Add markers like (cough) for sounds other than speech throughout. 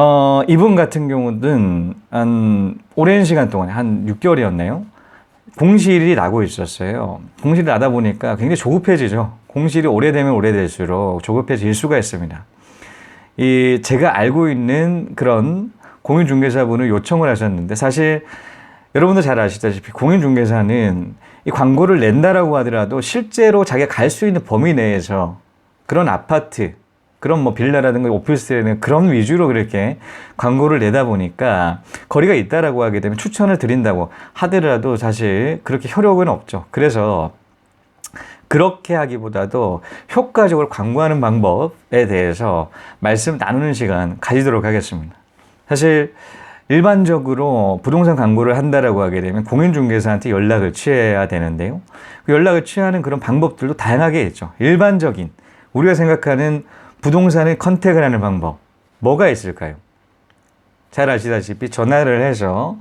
어, 이분 같은 경우는 한 오랜 시간 동안 한 6개월이었네요. 공실이 나고 있었어요. 공실이 나다 보니까 굉장히 조급해지죠. 공실이 오래되면 오래될수록 조급해질 수가 있습니다. 이 제가 알고 있는 그런 공인중개사분을 요청을 하셨는데 사실 여러분도 잘 아시다시피 공인중개사는 이 광고를 낸다라고 하더라도 실제로 자기가 갈 수 있는 범위 내에서 그런 아파트, 그런 뭐 빌라라든가 오피스텔에는 그런 위주로 그렇게 광고를 내다 보니까 거리가 있다라고 하게 되면 추천을 드린다고 하더라도 사실 그렇게 효력은 없죠. 그래서 그렇게 하기보다도 효과적으로 광고하는 방법에 대해서 말씀 나누는 시간 가지도록 하겠습니다. 사실 일반적으로 부동산 광고를 한다라고 하게 되면 공인중개사한테 연락을 취해야 되는데요. 그 연락을 취하는 그런 방법들도 다양하게 있죠. 일반적인 우리가 생각하는 부동산을 컨택을 하는 방법 뭐가 있을까요? 잘 아시다시피 전화를 해서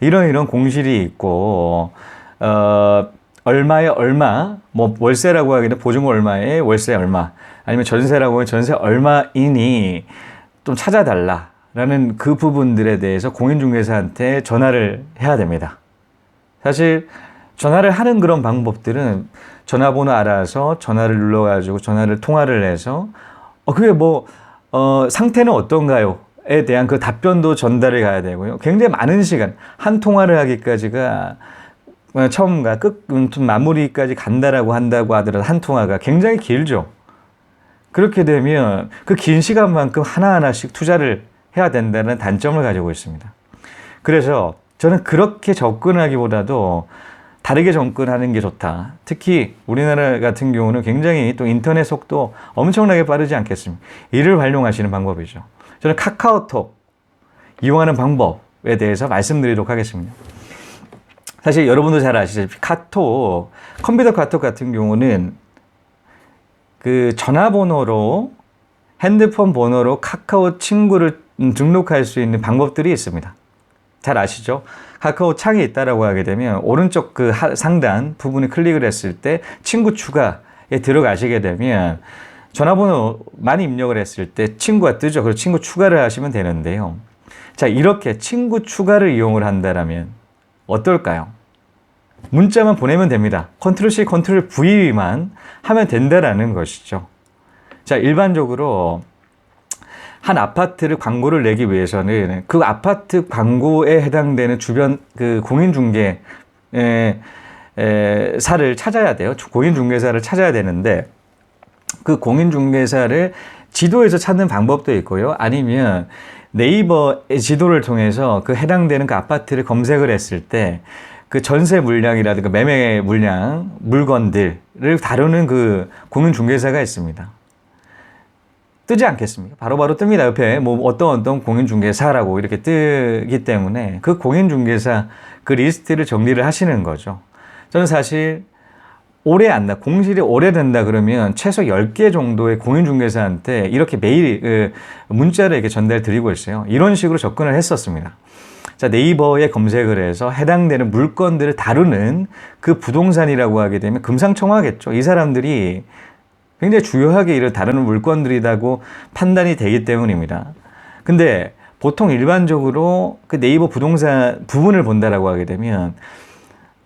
이런 이런 공실이 있고 어 얼마에 얼마 뭐 월세라고 하기는 보증 얼마에 월세 얼마 아니면 전세라고 하면 전세 얼마이니 좀 찾아달라라는 그 부분들에 대해서 공인중개사한테 전화를 해야 됩니다. 사실 전화를 하는 그런 방법들은 전화번호 알아서 전화를 눌러가지고 전화를 통화를 해서 어 그게 뭐 어, 상태는 어떤가요? 에 대한 그 답변도 전달해 가야 되고요. 굉장히 많은 시간 한 통화를 하기까지가 어, 처음과 끝 음, 마무리까지 간다라고 한다고 하더라도 한 통화가 굉장히 길죠. 그렇게 되면 그 긴 시간만큼 하나하나씩 투자를 해야 된다는 단점을 가지고 있습니다. 그래서 저는 그렇게 접근하기보다도 다르게 접근하는 게 좋다. 특히 우리나라 같은 경우는 굉장히 또 인터넷 속도 엄청나게 빠르지 않겠습니까? 이를 활용하시는 방법이죠. 저는 카카오톡 이용하는 방법에 대해서 말씀드리도록 하겠습니다. 사실 여러분도 잘 아시다시피 카톡, 컴퓨터 카톡 같은 경우는 그 전화번호로 핸드폰 번호로 카카오 친구를 등록할 수 있는 방법들이 있습니다. 잘 아시죠? 카카오 창이 있다라고 하게 되면 오른쪽 그 상단 부분에 클릭을 했을 때 친구 추가에 들어가시게 되면 전화번호 많이 입력을 했을 때 친구가 뜨죠. 그래서 친구 추가를 하시면 되는데요. 자, 이렇게 친구 추가를 이용을 한다라면 어떨까요? 문자만 보내면 됩니다. 컨트롤 C, 컨트롤 V만 하면 된다라는 것이죠. 자, 일반적으로 한 아파트를 광고를 내기 위해서는 그 아파트 광고에 해당되는 주변 그 공인중개 에, 에, 사를 찾아야 돼요. 공인중개사를 찾아야 되는데 그 공인중개사를 지도에서 찾는 방법도 있고요. 아니면 네이버 지도를 통해서 그 해당되는 그 아파트를 검색을 했을 때 그 전세 물량이라든가 매매 물량 물건들을 다루는 그 공인중개사가 있습니다. 뜨지 않겠습니까? 바로바로 바로 뜹니다. 옆에 뭐 어떤 어떤 공인중개사라고 이렇게 뜨기 때문에 그 공인중개사 그 리스트를 정리를 하시는 거죠. 저는 사실 오래 안 나, 공실이 오래된다 그러면 최소 10개 정도의 공인중개사한테 이렇게 매일 그 문자를 이렇게 전달 드리고 있어요. 이런 식으로 접근을 했었습니다. 자, 네이버에 검색을 해서 해당되는 물건들을 다루는 그 부동산이라고 하게 되면 금상첨화겠죠. 이 사람들이 굉장히 주요하게 이를 다루는 물건들이라고 판단이 되기 때문입니다. 근데 보통 일반적으로 그 네이버 부동산 부분을 본다라고 하게 되면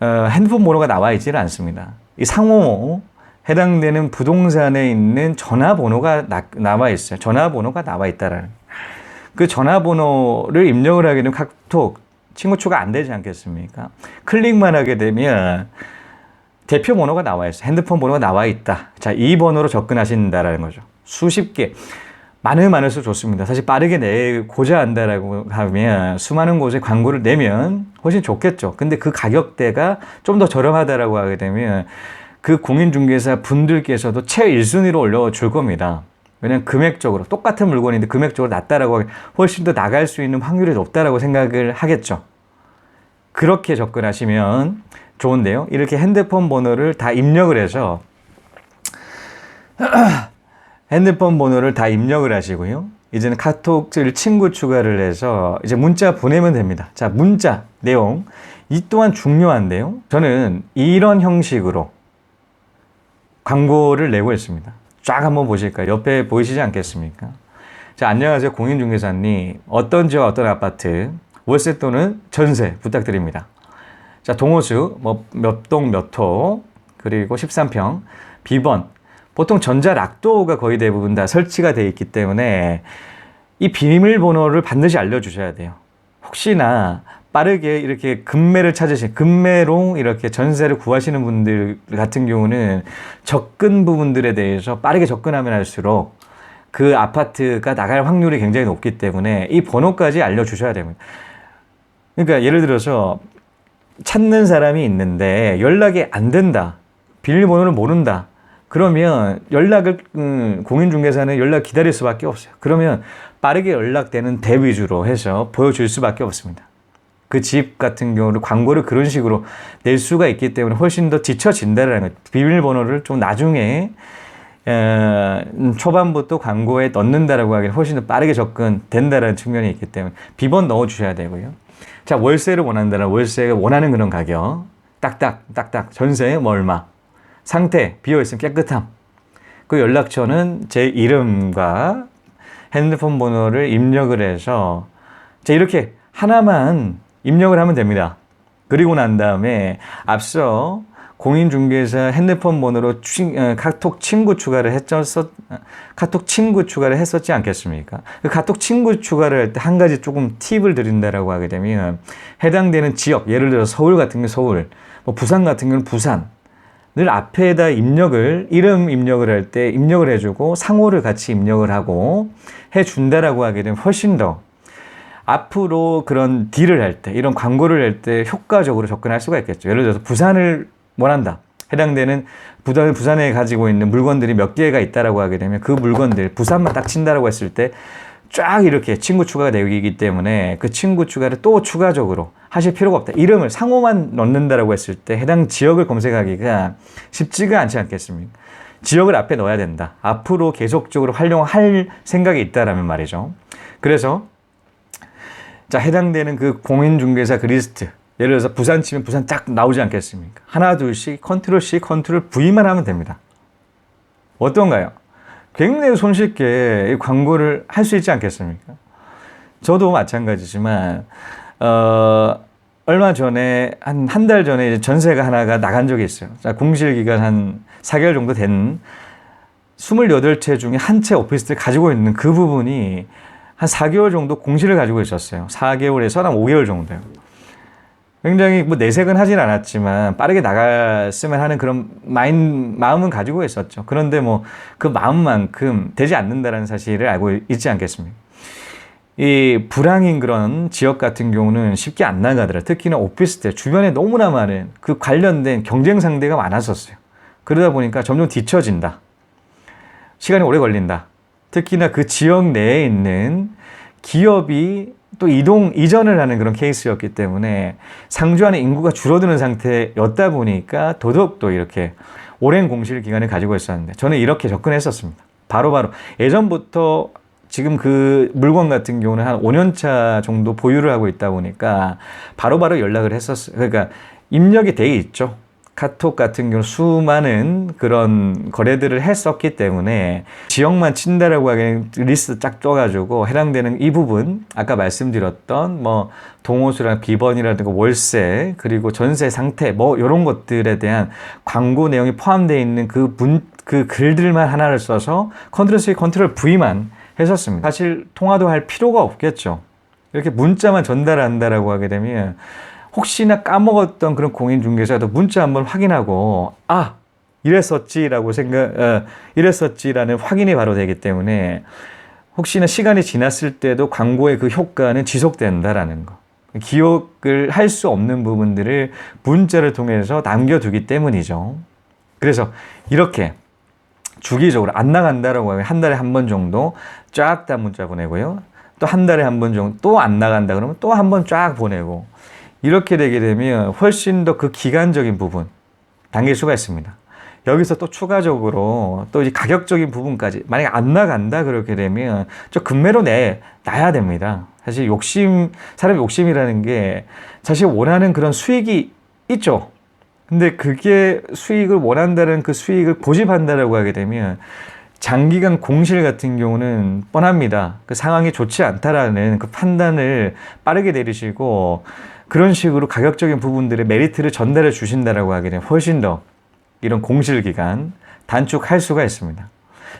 어, 핸드폰 번호가 나와 있지는 않습니다. 이 상호 해당되는 부동산에 있는 전화번호가 나, 나와 있어요. 전화번호가 나와 있다라는. 그 전화번호를 입력을 하게 되면 카톡 친구 추가 안 되지 않겠습니까? 클릭만 하게 되면 대표 번호가 나와 있어요. 핸드폰 번호가 나와 있다. 자, 이 번호로 접근하신다라는 거죠. 수십 개. 많으면 많을수록 좋습니다. 사실 빠르게 내고자 한다라고 하면 수많은 곳에 광고를 내면 훨씬 좋겠죠. 근데 그 가격대가 좀 더 저렴하다라고 하게 되면 그 공인중개사 분들께서도 최1순위로 올려줄 겁니다. 왜냐면 금액적으로 똑같은 물건인데 금액적으로 낮다라고 하면 훨씬 더 나갈 수 있는 확률이 높다라고 생각을 하겠죠. 그렇게 접근하시면 좋은데요. 이렇게 핸드폰 번호를 다 입력을 해서 (clears throat) 핸드폰 번호를 다 입력을 하시고요. 이제는 카톡을 친구 추가를 해서 이제 문자 보내면 됩니다. 자, 문자 내용. 이 또한 중요한데요. 저는 이런 형식으로 광고를 내고 있습니다. 쫙 한번 보실까요? 옆에 보이시지 않겠습니까? 자, 안녕하세요. 공인중개사님. 어떤 지역, 어떤 아파트, 월세 또는 전세 부탁드립니다. 자, 동호수, 뭐, 몇 동, 몇 호, 그리고 13평, 비번. 보통 전자락도가 거의 대부분 다 설치가 되어 있기 때문에 이 비밀번호를 반드시 알려주셔야 돼요. 혹시나 빠르게 이렇게 금매를 찾으신, 금매로 이렇게 전세를 구하시는 분들 같은 경우는 접근 부분들에 대해서 빠르게 접근하면 할수록 그 아파트가 나갈 확률이 굉장히 높기 때문에 이 번호까지 알려주셔야 됩니다. 그러니까 예를 들어서 찾는 사람이 있는데 연락이 안 된다. 비밀번호를 모른다. 그러면 연락을 음, 공인중개사는 연락 기다릴 수밖에 없어요. 그러면 빠르게 연락되는 대 위주로 해서 보여줄 수밖에 없습니다. 그 집 같은 경우는 광고를 그런 식으로 낼 수가 있기 때문에 훨씬 더 뒤처진다는 거예요. 비밀번호를 좀 나중에 어, 초반부터 광고에 넣는다라고 하기엔 훨씬 더 빠르게 접근된다라는 측면이 있기 때문에 비번 넣어 주셔야 되고요. 자, 월세를 원한다는 월세가 원하는 그런 가격. 딱딱, 딱딱. 전세 뭐 얼마. 상태, 비어있으면 깨끗함. 그 연락처는 제 이름과 핸드폰 번호를 입력을 해서 자, 이렇게 하나만 입력을 하면 됩니다. 그리고 난 다음에 앞서 공인중개사 핸드폰 번호로 친, 어, 카톡 친구 추가를 했었, 카톡 친구 추가를 했었지 않겠습니까? 그 카톡 친구 추가를 할 때 한 가지 조금 팁을 드린다라고 하게 되면 해당되는 지역, 예를 들어 서울 같은 경우 서울, 뭐 부산 같은 경우는 부산, 늘 앞에다 입력을 이름 입력을 할 때 입력을 해주고 상호를 같이 입력을 하고 해준다라고 하게 되면 훨씬 더 앞으로 그런 딜을 할 때 이런 광고를 할 때 효과적으로 접근할 수가 있겠죠. 예를 들어서 부산을 원한다. 해당되는 부산, 부산에 가지고 있는 물건들이 몇 개가 있다라고 하게 되면 그 물건들 부산만 딱 친다라고 했을 때 쫙 이렇게 친구 추가가 되기 때문에 그 친구 추가를 또 추가적으로 하실 필요가 없다. 이름을 상호만 넣는다라고 했을 때 해당 지역을 검색하기가 쉽지가 않지 않겠습니까? 지역을 앞에 넣어야 된다. 앞으로 계속적으로 활용할 생각이 있다라면 말이죠. 그래서 자 해당되는 그 공인중개사 그 리스트 예를 들어서 부산 치면 부산 딱 나오지 않겠습니까? 하나 둘씩 컨트롤 C 컨트롤 V만 하면 됩니다. 어떤가요? 굉장히 손쉽게 이 광고를 할 수 있지 않겠습니까? 저도 마찬가지지만 어, 얼마 전에 한 한 달 전에 전세가 하나가 나간 적이 있어요. 자, 공실 기간 한 4개월 정도 된 28채 중에 한 채 오피스를 가지고 있는 그 부분이 한 4개월 정도 공실을 가지고 있었어요. 4개월에서 한 5개월 정도요. 굉장히 뭐 내색은 하진 않았지만 빠르게 나갔으면 하는 그런 마인 마음은 가지고 있었죠. 그런데 뭐 그 마음만큼 되지 않는다는 사실을 알고 있지 않겠습니까? 이 불황인 그런 지역 같은 경우는 쉽게 안 나가더라. 특히나 오피스텔 주변에 너무나 많은 그 관련된 경쟁 상대가 많았었어요. 그러다 보니까 점점 뒤처진다. 시간이 오래 걸린다. 특히나 그 지역 내에 있는 기업이 또 이동 이전을 하는 그런 케이스였기 때문에 상주하는 인구가 줄어드는 상태였다 보니까 더더욱 또 이렇게 오랜 공실 기간을 가지고 있었는데 저는 이렇게 접근했었습니다. 바로바로 바로 예전부터 지금 그 물건 같은 경우는 한 5년 차 정도 보유를 하고 있다 보니까 바로바로 바로 연락을 했었어요. 그러니까 입력이 돼 있죠. 카톡 같은 경우 수많은 그런 거래들을 했었기 때문에 지역만 친다라고 하기엔 리스트 쫙 떠가지고 해당되는 이 부분 아까 말씀드렸던 뭐 동호수랑 비번이라든가 월세 그리고 전세 상태 뭐 이런 것들에 대한 광고 내용이 포함되어 있는 그 문 그 글들만 하나를 써서 컨트롤 C 컨트롤 V만 했었습니다. 사실 통화도 할 필요가 없겠죠. 이렇게 문자만 전달한다라고 하게 되면 혹시나 까먹었던 그런 공인중개사도 문자 한번 확인하고 아 이랬었지라고 생각 어, 이랬었지라는 확인이 바로 되기 때문에 혹시나 시간이 지났을 때도 광고의 그 효과는 지속된다라는 거. 기억을 할 수 없는 부분들을 문자를 통해서 남겨두기 때문이죠. 그래서 이렇게 주기적으로 안 나간다라고 하면 한 달에 한 번 정도 쫙 다 문자 보내고요. 또 한 달에 한 번 정도 또 안 나간다 그러면 또 한 번 쫙 보내고 이렇게 되게 되면 훨씬 더 그 기간적인 부분 당길 수가 있습니다. 여기서 또 추가적으로 또이 가격적인 부분까지 만약에 안 나간다 그렇게 되면 저 금매로 내 놔야 됩니다. 사실 욕심 사람 욕심이라는 게 사실 원하는 그런 수익이 있죠. 근데 그게 수익을 원한다는 그 수익을 고집한다라고 하게 되면 장기간 공실 같은 경우는 뻔합니다. 그 상황이 좋지 않다라는 그 판단을 빠르게 내리시고 그런 식으로 가격적인 부분들의 메리트를 전달해 주신다라고 되면 훨씬 더 이런 공실 기간 단축할 수가 있습니다.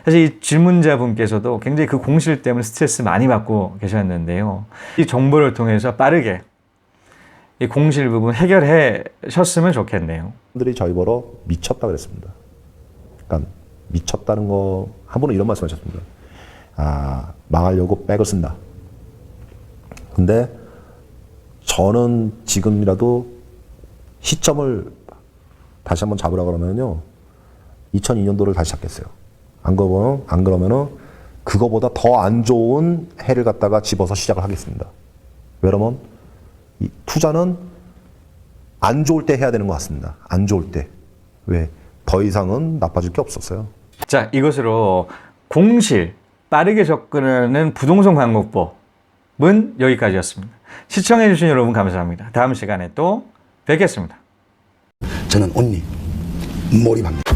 사실 이 질문자분께서도 굉장히 그 공실 때문에 스트레스 많이 받고 계셨는데요. 이 정보를 통해서 빠르게 이 공실 부분 해결하셨으면 좋겠네요. 분들이 저희 보러 미쳤다 그랬습니다. 그러니까 미쳤다는 거한 분은 이런 말씀하셨습니다. 아 망하려고 백을 쓴다. 근데 저는 지금이라도 시점을 다시 한번 잡으라 그러면요. 2002년도를 다시 잡겠어요. 안 그러면 안 그러면은 그거보다 더 안 좋은 해를 갖다가 집어서 시작을 하겠습니다. 왜냐면 이 투자는 안 좋을 때 해야 되는 것 같습니다. 안 좋을 때. 왜? 더 이상은 나빠질 게 없었어요. 자, 이것으로 공실 빠르게 접근하는 부동산 방법법 은 여기까지였습니다. 시청해주신 여러분 감사합니다. 다음 시간에 또 뵙겠습니다. 저는 언니 몰입합니다.